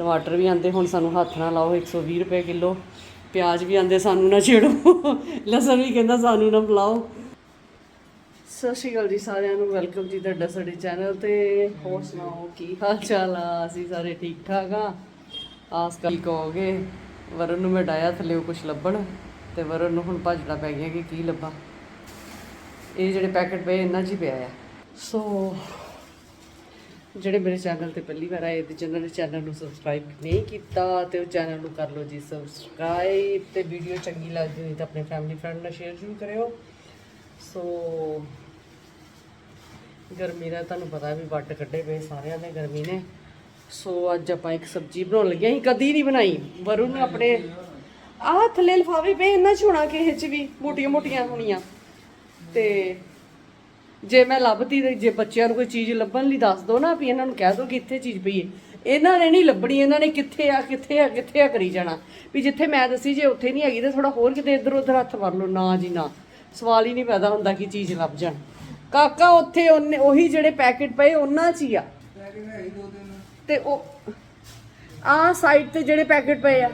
ਟਮਾਟਰ ਵੀ ਆਂਦੇ ਹੁਣ ਸਾਨੂੰ ਹੱਥ ਨਾਲ ਲਾਓ 120 ਰੁਪਏ ਕਿਲੋ। ਪਿਆਜ਼ ਵੀ ਆਂਦੇ ਸਾਨੂੰ ਨਾ ਛੇੜੋ। ਲਸਣ ਵੀ ਕਹਿੰਦਾ ਸਾਨੂੰ ਨਾ ਬੁਲਾਓ ਸਤਿ ਸ਼੍ਰੀ ਅਕਾਲ ਜੀ ਸਾਰਿਆਂ ਨੂੰ ਵੈਲਕਮ ਜੀ ਤੁਹਾਡਾ ਸਾਡੇ ਚੈਨਲ ਤੇ। ਹੋਰ ਸੁਣਾਓ ਕੀ ਹਾਲ ਚਾਲ ਆ? ਅਸੀਂ ਸਾਰੇ ਠੀਕ ਠਾਕ ਆ। ਆਸ ਕਰ ਕਹੋਗੇ? ਵਰਨ ਨੂੰ ਮੈਂ ਡਾਇਆ ਥੱਲੇ ਕੁਝ ਲੱਭਣ ਤੇ ਵਰਨ ਨੂੰ ਹੁਣ ਭੱਜਣਾ ਪੈ ਗਿਆ ਕਿ ਕੀ ਲੱਭਾਂ। ਇਹ ਜਿਹੜੇ ਪੈਕੇਟ ਪਏ ਇਹਨਾਂ 'ਚ ਹੀ ਪਿਆ ਆ। ਸੋ ਜਿਹੜੇ ਮੇਰੇ ਚੈਨਲ ਤੇ ਪਹਿਲੀ ਵਾਰ ਆਏ ਤੇ ਜਿਨ੍ਹਾਂ ਨੇ ਚੈਨਲ ਨੂੰ ਸਬਸਕ੍ਰਾਈਬ ਨਹੀਂ ਕੀਤਾ ਤੇ ਉਹ ਚੈਨਲ ਨੂੰ ਕਰ ਲਓ ਜੀ ਸਬਸਕ੍ਰਾਈਬ ਤੇ ਵੀਡੀਓ ਚੰਗੀ ਲੱਗਦੀ ਹੋਈ ਤਾਂ ਆਪਣੇ ਫੈਮਿਲੀ ਫਰੈਂਡ ਨਾਲ ਸ਼ੇਅਰ ਜ਼ਰੂਰ ਕਰਿਓ। ਸੋ ਗਰਮੀ ਦਾ ਤੁਹਾਨੂੰ ਪਤਾ ਵੀ ਵੱਟ ਕੱਢੇ ਪਏ ਸਾਰਿਆਂ ਨੇ, ਗਰਮੀ ਨੇ। ਸੋ ਅੱਜ ਆਪਾਂ ਇੱਕ ਸਬਜ਼ੀ ਬਣਾਉਣ ਲੱਗੇ ਅਸੀਂ ਕਦੀ ਨਹੀਂ ਬਣਾਈ। ਵਰੁਣ ਨੇ ਆਪਣੇ ਆਹ ਥੱਲੇ ਲਫਾਵੇ ਪਏ ਇਹਨਾਂ ਛੋਣਾ ਹੋਣਾ ਕਿਸੇ ਚ ਵੀ ਮੋਟੀਆਂ ਮੋਟੀਆਂ ਹੋਣੀਆਂ। ਤੇ ਜੇ ਮੈਂ ਲੱਭਦੀ ਤੇ ਜੇ ਬੱਚਿਆਂ ਨੂੰ ਕੋਈ ਚੀਜ਼ ਲੱਭਣ ਲਈ ਦੱਸ ਦੋ ਨਾ ਵੀ ਇਹਨਾਂ ਨੂੰ ਕਹਿ ਦੋ ਕਿ ਇੱਥੇ ਚੀਜ਼ ਪਈ ਹੈ ਇਹਨਾਂ ਨੇ ਨਹੀਂ ਲੱਭਣੀ, ਇਹਨਾਂ ਨੇ ਕਿੱਥੇ ਆ ਕਿੱਥੇ ਆ ਕਿੱਥੇ ਆ ਕਰੀ ਜਾਣਾ। ਵੀ ਜਿੱਥੇ ਮੈਂ ਦੱਸੀ ਜੇ ਉੱਥੇ ਨਹੀਂ ਹੈਗੀ ਤੇ ਥੋੜਾ ਹੋਰ ਕਿਤੇ ਇੱਧਰ ਉੱਧਰ ਹੱਥ ਮਾਰ ਲਓ। ਨਾ ਜੀ, ਨਾ। ਸਵਾਲ ਹੀ ਨਹੀਂ ਪੈਦਾ ਹੁੰਦਾ ਕਿ ਚੀਜ਼ ਲੱਭ ਜਾਣ। ਕਾਕਾ ਉੱਥੇ ਉਹਨੇ, ਉਹੀ ਜਿਹੜੇ ਪੈਕੇਟ ਪਏ ਉਹਨਾਂ 'ਚ ਹੀ ਆ। ਤੇ ਉਹ ਆ ਸਾਈਡ ਤੇ ਜਿਹੜੇ ਪੈਕੇਟ ਪਏ ਆ।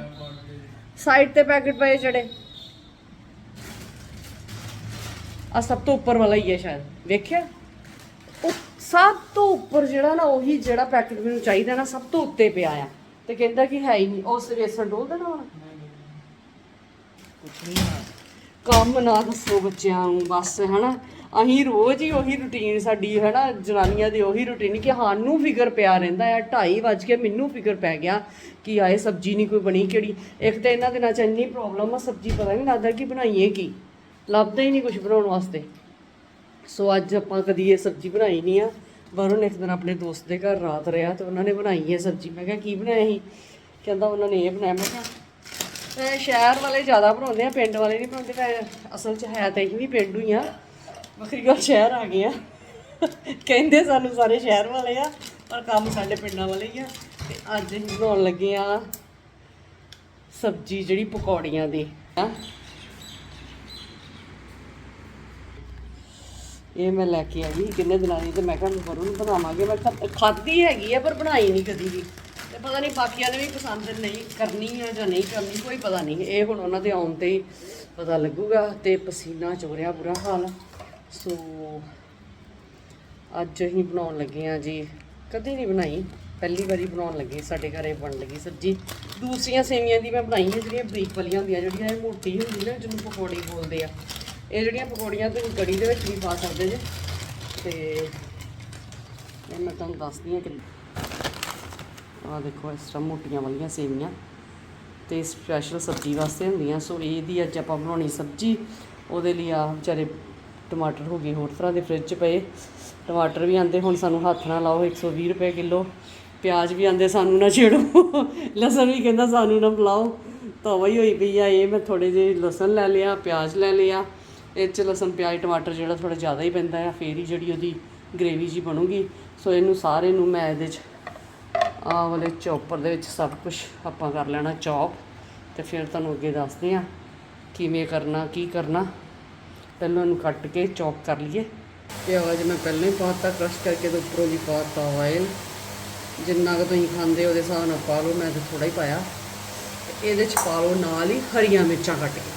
ਸਾਈਡ ਤੇ ਪੈਕੇਟ ਪਏ ਜਿਹੜੇ। ਆ ਸਭ ਤੋਂ ਉੱਪਰ ਵਾਲਾ ਹੀ ਹੈ ਸ਼ਾਇਦ। ਵੇਖਿਆ? ਉਹ ਸਭ ਤੋਂ ਉੱਪਰ ਜਿਹੜਾ ਨਾ ਉਹੀ ਜਿਹੜਾ ਪੈਕੇਟ ਮੈਨੂੰ ਚਾਹੀਦਾ ਨਾ ਸਭ ਤੋਂ ਉੱਤੇ ਪਿਆ ਆ। ਤੇ ਕਹਿੰਦਾ ਕਿ ਹੈ ਹੀ ਨਹੀਂ। ਉਸ ਵੇਸਣ ਡੋਲ ਦੇਣਾ ਹੁਣ ਕੰਮ ਨਾ ਦੱਸੋ ਬੱਚਿਆਂ ਨੂੰ ਬਸ ਹਨਾ? ਅਸੀਂ ਰੋਜ਼ ਹੀ ਉਹੀ ਰੁਟੀਨ ਸਾਡੀ ਹਨਾ? ਜਨਾਨੀਆਂ ਦੀ ਉਹੀ ਰੁਟੀਨ ਕਿ ਸਾਨੂੰ ਫਿਕਰ ਪਿਆ ਰਹਿੰਦਾ ਆ। 2:30 ਵੱਜ ਕੇ ਮੈਨੂੰ ਫਿਕਰ ਪੈ ਗਿਆ ਕਿ ਆਏ ਸਬਜ਼ੀ ਨਹੀਂ ਕੋਈ ਬਣੀ ਕਿਹੜੀ। ਇੱਕ ਤਾਂ ਇਹਨਾਂ ਦਿਨਾਂ ਚ ਇੰਨੀ ਪ੍ਰੋਬਲਮ ਆ ਸਬਜ਼ੀ ਪਤਾ ਨਹੀਂ ਲੱਗਦਾ ਕਿ ਬਣਾਈਏ ਕੀ। ਲੱਭਦਾ ਹੀ ਨਹੀਂ ਕੁਝ ਬਣਾਉਣ ਵਾਸਤੇ। ਸੋ ਅੱਜ ਆਪਾਂ ਕਦੀ ਇਹ ਸਬਜ਼ੀ ਬਣਾਈ ਨਹੀਂ ਆ। ਵਰੁਣ ਇੱਕ ਦਿਨ ਆਪਣੇ ਦੋਸਤ ਦੇ ਘਰ ਰਾਤ ਰਿਹਾ ਤੇ ਉਹਨਾਂ ਨੇ ਬਣਾਈ ਹੈ ਸਬਜ਼ੀ। ਮੈਂ ਕਿਹਾ, ਕੀ ਬਣਾਇਆ ਸੀ? ਕਹਿੰਦਾ, ਉਹਨਾਂ ਨੇ ਇਹ ਬਣਾਇਆ। ਮੈਂ ਕਿਹਾ, ਮੈਂ ਸ਼ਹਿਰ ਵਾਲੇ ਜ਼ਿਆਦਾ ਬਣਾਉਂਦੇ ਆ, ਪਿੰਡ ਵਾਲੇ ਨਹੀਂ ਬਣਾਉਂਦੇ। ਮੈਂ ਅਸਲ 'ਚ ਹੈ ਤਾਂ ਅਸੀਂ ਵੀ ਪਿੰਡੂ ਹੀ ਆ। ਵੱਖਰੀ ਗੱਲ, ਸ਼ਹਿਰ ਆ ਗਏ ਆ। ਕਹਿੰਦੇ ਸਾਨੂੰ ਸਾਰੇ ਸ਼ਹਿਰ ਵਾਲੇ ਆ, ਪਰ ਕੰਮ ਸਾਡੇ ਪਿੰਡਾਂ ਵਾਲੇ ਹੀ ਆ। ਤੇ ਅੱਜ ਅਸੀਂ ਬਣਾਉਣ ਲੱਗੇ ਆ ਸਬਜ਼ੀ ਜਿਹੜੀ ਪਕੌੜੀਆਂ ਦੀ। ਇਹ ਮੈਂ ਲੈ ਕੇ ਆਈ, ਕਿੰਨੇ ਦਿਨਾਂ ਦੀ ਤੇ ਮੈਂ ਕਿਹਾ ਵਰੁਣ ਬਣਾਵਾਂਗੇ। ਮੈਂ ਕਿਹਾ ਖਾਧੀ ਹੈਗੀ ਆ, ਪਰ ਬਣਾਈ ਨਹੀਂ ਕਦੀ ਵੀ। ਤੇ ਪਤਾ ਨਹੀਂ ਬਾਕੀਆਂ ਨੇ ਵੀ ਪਸੰਦ ਨਹੀਂ ਕਰਨੀ ਆ ਜਾਂ ਨਹੀਂ ਕਰਨੀ, ਕੋਈ ਪਤਾ ਨਹੀਂ ਇਹ ਹੁਣ ਉਹਨਾਂ ਦੇ ਆਉਣ ਤੇ ਹੀ ਪਤਾ ਲੱਗੂਗਾ ਤੇ ਪਸੀਨਾ ਚੋਰਿਆ ਬੁਰਾ ਹਾਲ। ਸੋ, ਅੱਜ ਅਸੀਂ ਬਣਾਉਣ ਲੱਗੇ ਆ ਜੀ। ਕਦੀ ਨਹੀਂ ਬਣਾਈ। ਪਹਿਲੀ ਵਾਰੀ ਬਣਾਉਣ ਲੱਗੇ, ਸਾਡੇ ਘਰੇ ਬਣ ਲੱਗੀ ਸਬਜੀ। ਦੂਸਰੀਆਂ ਸੇਵੀਆਂ ਦੀ ਮੈਂ ਬਣਾਈ ਹੈ ਜਿਹੜੀਆਂ ਬਰੀਕ ਵਾਲੀਆਂ ਹੁੰਦੀਆਂ, ਜਿਹੜੀਆਂ ਇਹ ਮੋਟੀ ਹੁੰਦੀ ਨਾ, ਜਿਹਨੂੰ ਪਕੌੜੀ ਬੋਲਦੇ ਆ। ਇਹ ਜਿਹੜੀਆਂ ਪਕੌੜੀਆਂ ਤੁਸੀਂ ਕੜੀ ਦੇ ਵਿੱਚ ਵੀ ਪਾ ਸਕਦੇ ਜੇ। ਤੇ ਇਹ ਮੈਂ ਤੁਹਾਨੂੰ ਦੱਸਦੀ ਹਾਂ ਕਿ ਆਹ ਦੇਖੋ, ਇਸ ਤਰ੍ਹਾਂ ਮੋਟੀਆਂ ਵਾਲੀਆਂ ਸੇਵੀਆਂ। ਤੇ ਸਪੈਸ਼ਲ ਸਬਜ਼ੀ ਵਾਸਤੇ ਹੁੰਦੀਆਂ। ਸੋ ਇਹਦੀ ਅੱਜ ਆਪਾਂ ਬਣਾਉਣੀ ਸਬਜ਼ੀ। ਉਹਦੇ ਲਈ ਆ ਵਿਚਾਰੇ ਟਮਾਟਰ ਹੋ ਗਏ ਹੋਰ ਤਰ੍ਹਾਂ ਦੇ ਫ੍ਰਿਜ 'ਚ ਪਏ। ਟਮਾਟਰ ਵੀ ਆਂਦੇ ਹੁਣ ਸਾਨੂੰ ਹੱਥ ਨਾਲ ਲਾਓ 120 ਰੁਪਏ ਕਿਲੋ। ਪਿਆਜ਼ ਵੀ ਆਂਦੇ, ਸਾਨੂੰ ਨਾ ਛੇੜੋ। ਲਸਣ ਵੀ ਕਹਿੰਦਾ ਸਾਨੂੰ ਨਾ ਬੁਲਾਓ ਤਵਾ ਹੀ ਹੋਈ ਪਈ ਆ, ਇਹ ਮੈਂ ਥੋੜੇ ਜਿਹੇ ਲਸਣ ਲੈ ਲਿਆ, ਪਿਆਜ਼ ਲੈ ਲਿਆ। ਇਹ 'ਚ ਲਸਣ, ਪਿਆਜ਼, ਟਮਾਟਰ ਜਿਹੜਾ ਥੋੜਾ ਜ਼ਿਆਦਾ ਹੀ ਪੈਂਦਾ ਆ, ਫੇਰ ਹੀ ਜਿਹੜੀ ਉਹਦੀ ਗ੍ਰੇਵੀ ਜੀ ਬਣੂਗੀ। ਸੋ ਇਹਨੂੰ ਸਾਰੇ ਨੂੰ ਮੈਂ ਇਹਦੇ 'ਚ ਆਹ ਵਾਲੇ ਚੌਪਰ ਦੇ ਵਿੱਚ ਸਭ ਕੁਝ ਆਪਾਂ ਕਰ ਲੈਣਾ ਚੌਪ। ਤੇ ਫਿਰ ਤੁਹਾਨੂੰ ਅੱਗੇ ਦੱਸਦੇ ਆ ਕਿਵੇਂ ਕਰਨਾ, ਕੀ ਕਰਨਾ। ਪਹਿਲਾਂ ਇਹਨੂੰ ਕੱਟ ਕੇ ਚੌਪ ਕਰ ਲਈਏ। ਪਿਆਜ਼ ਮੈਂ ਪਹਿਲਾਂ ਹੀ ਪਾਤਾ ਕ੍ਰਸ਼ ਕਰਕੇ ਤੇ ਉੱਪਰੋਂ ਦੀ ਪਾਤਾ ਆਇਲ ਜਿੰਨਾ ਕੁ ਤੁਸੀਂ ਖਾਂਦੇ ਉਹਦੇ ਹਿਸਾਬ ਨਾਲ ਪਾ ਲਓ, ਮੈਂ ਤਾਂ ਥੋੜਾ ਹੀ ਪਾਇਆ। ਤੇ ਇਹਦੇ 'ਚ ਪਾ ਲਓ ਨਾਲ ਹੀ ਹਰੀਆਂ ਮਿਰਚਾਂ ਕੱਟ ਕੇ।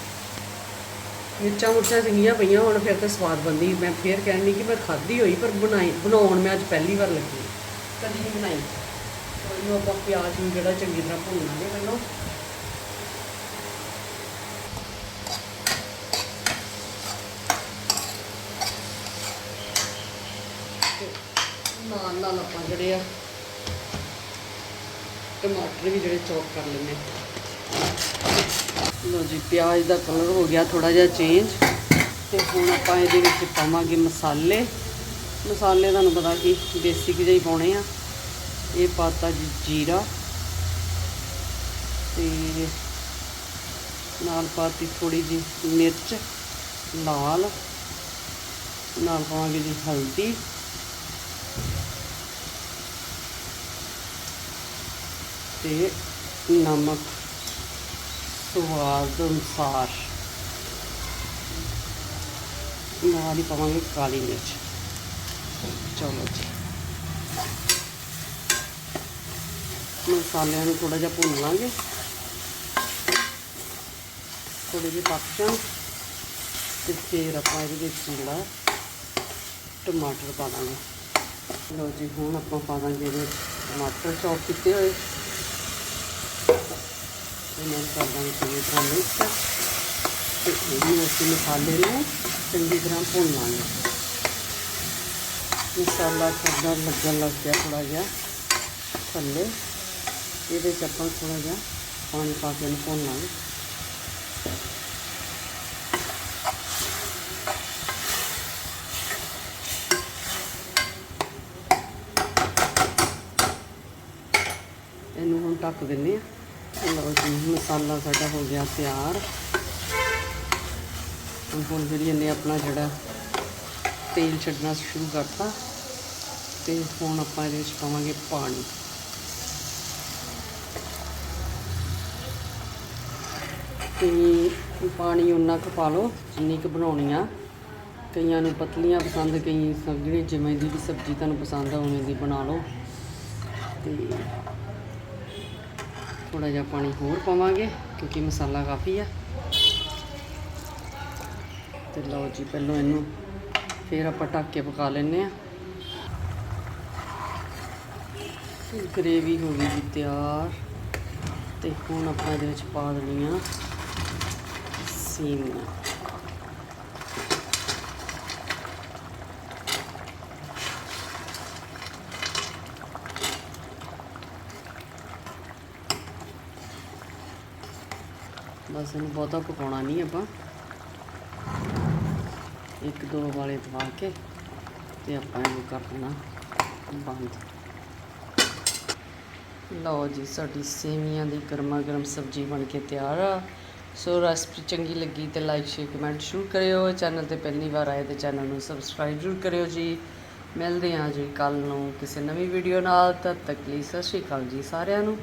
ਮਿਰਚਾਂ ਮੁਰਚਾਂ ਚੰਗੀਆਂ ਪਈਆਂ ਹੁਣ, ਫਿਰ ਤਾਂ ਸਵਾਦ ਬੰਦੀ ਮੈਂ ਫੇਰ ਕਹਿੰਦੀ ਕਿ ਮੈਂ ਖਾਧੀ ਹੋਈ, ਪਰ ਬਣਾਈ, ਬਣਾਉਣ ਮੈਂ ਅੱਜ ਪਹਿਲੀ ਵਾਰ ਲੱਗੀ। ਕਦੀ ਨਹੀਂ ਬਣਾਈ। ਉਹਨੂੰ ਆਪਾਂ ਪਿਆਜ਼ ਨੂੰ ਜਿਹੜਾ ਚੰਗੀ ਤਰ੍ਹਾਂ ਭੁੰਨਾਂਗੇ ਪਹਿਲਾਂ। ਤੇ ਨਾਲ ਨਾਲ ਆਪਾਂ ਜਿਹੜੇ ਆ ਟਮਾਟਰ ਵੀ ਜਿਹੜੇ ਚੌਕ ਕਰ ਲੈਣੇ ਲੋ ਜੀ, ਪਿਆਜ਼ ਦਾ ਕਲਰ ਹੋ ਗਿਆ ਥੋੜਾ ਜਿਹਾ ਚੇਂਜ ਤੇ ਹੁਣ ਆਪਾਂ ਇਹਦੇ ਵਿੱਚ ਪਾਵਾਂਗੇ ਮਸਾਲੇ। ਮਸਾਲੇ ਤੁਹਾਨੂੰ ਪਤਾ ਕਿ ਬੇਸਿਕ ਜਿਹੇ ਹੀ ਪਾਉਣੇ ਆ। ਇਹ ਪਾਤਾ ਜੀ ਜੀਰਾ ਤੇ ਨਾਲ ਪਾਤੀ ਥੋੜੀ ਜੀ ਮਿਰਚ, ਲਾਲ। ਨਾਲ ਪਾਵਾਂਗੇ ਜੀ ਹਲਦੀ। ਤੇ ਨਮਕ। ਸਵਾਦ ਅਨੁਸਾਰ ਨਾਲ ਹੀ ਪਾਵਾਂਗੇ ਕਾਲੀ ਮਿਰਚ। ਚਲੋ ਜੀ। ਮਸਾਲਿਆਂ ਨੂੰ ਥੋੜਾ ਜਿਹਾ ਭੁੰਨ ਲਾਂਗੇ। ਥੋੜੇ ਜਿਹੇ ਪੱਕ ਜਾਣ। ਤੇ ਫਿਰ ਆਪਾਂ ਇਹਦੇ ਵਿੱਚ ਜਿਹੜਾ ਟਮਾਟਰ ਪਾ ਦਾਂਗੇ। ਲਓ ਜੀ, ਹੁਣ ਆਪਾਂ ਪਾ ਦਾਂਗੇ ਇਹਦੇ ਟਮਾਟਰ ਚੌਪ ਕੀਤੇ ਹੋਏ। ਇਹਨਾਂ ਨੂੰ ਕਰ ਦਾਂਗੇ ਚੰਗੀ ਤਰ੍ਹਾਂ ਮਿਕਸ ਤੇ ਇਹਨੂੰ ਅਸੀਂ ਮਸਾਲੇ ਨੂੰ ਚੰਗੀ ਤਰ੍ਹਾਂ ਭੁੰਨ ਲਾਂਗੇ। ਮਸਾਲਾ ਥੋੜਾ ਲੱਗਣ ਲੱਗ ਗਿਆ ਥੋੜਾ ਜਿਹਾ ਥੱਲੇ। ਇਹਦੇ ਚ ਆਪਾਂ ਥੋੜਾ ਜਿਹਾ ਪਾਣੀ ਪਾ ਕੇ ਇਹਨੂੰ ਭੁੰਨ ਲਾਂਗੇ। ਇਹਨੂੰ ਹੁਣ ਢੱਕ ਦਿੰਨੇ ਆ ਲਓ ਜੀ, ਮਸਾਲਾ ਸਾਡਾ ਹੋ ਗਿਆ ਤਿਆਰ। ਹੁਣ ਹੁਣ ਜਿਹੜੀ ਇਹਨੇ ਆਪਣਾ ਜਿਹੜਾ ਤੇਲ ਛੱਡਣਾ ਸ਼ੁਰੂ ਕਰਤਾ, ਤੇ ਹੁਣ ਆਪਾਂ ਇਹਦੇ ਵਿੱਚ ਪਾਵਾਂਗੇ ਪਾਣੀ। ਤੇ ਪਾਣੀ ਉਨਾ ਕੁ ਪਾ ਲਓ ਜਿੰਨੀ ਕੁ ਬਣਾਉਣੀ ਆ। ਕਈਆਂ ਨੂੰ ਪਤਲੀਆਂ ਪਸੰਦ, ਕਈ ਸਬ ਜਿਹੜੀ ਜਿਵੇਂ ਦੀ ਵੀ ਸਬਜ਼ੀ ਤੁਹਾਨੂੰ ਪਸੰਦ ਆ, ਉਵੇਂ ਦੀ ਬਣਾ ਲਓ। ਤੇ ਥੋੜਾ ਜਿਹਾ ਪਾਣੀ ਹੋਰ ਪਾਵਾਂਗੇ ਕਿਉਂਕਿ ਮਸਾਲਾ ਕਾਫੀ ਆ। ਤੇ ਲਓ ਜੀ, ਪਹਿਲਾਂ ਇਹਨੂੰ ਫਿਰ ਆਪਾਂ ਢੱਕ ਕੇ ਪਕਾ ਲੈਨੇ ਆ ਗ੍ਰੇਵੀ ਹੋ ਗਈ ਜੀ ਤਿਆਰ। ਤੇ ਹੁਣ ਆਪਾਂ ਇਹਦੇ ਵਿੱਚ ਪਾ ਦੇਣੀ ਆ ਸੀਮੀਆਂ। ਬਸ ਇਹਨੂੰ ਬਹੁਤਾ ਪਕਾਉਣਾ ਨਹੀਂ ਆਪਾਂ। ਇੱਕ ਦੋ ਵਾਲੇ ਦਵਾ ਕੇ ਤੇ ਆਪਾਂ ਇਹਨੂੰ ਕਰ ਦੇਣਾ ਬੰਦ। ਲਓ ਜੀ, ਸਾਡੀ ਸੇਵੀਆਂ ਦੀ ਗਰਮਾ ਗਰਮ ਸਬਜ਼ੀ ਬਣ ਕੇ ਤਿਆਰ ਆ। ਸੋ ਰੈਸਪੀ ਚੰਗੀ ਲੱਗੀ ਤੇ ਲਾਈਕ, ਸ਼ੇਅਰ, ਕਮੈਂਟ ਜ਼ਰੂਰ ਕਰਿਓ। ਚੈਨਲ ਤੇ ਪਹਿਲੀ ਵਾਰ ਆਏ ਤੇ ਚੈਨਲ ਨੂੰ ਸਬਸਕ੍ਰਾਈਬ ਜ਼ਰੂਰ ਕਰਿਓ ਜੀ। ਮਿਲਦੇ ਹਾਂ ਜੀ ਕੱਲ ਨੂੰ ਕਿਸੇ ਨਵੀਂ ਵੀਡੀਓ ਨਾਲ। ਤਦ ਤੱਕ ਲਈ ਸਤਿ ਸ਼੍ਰੀ ਅਕਾਲ ਜੀ ਸਾਰਿਆਂ ਨੂੰ।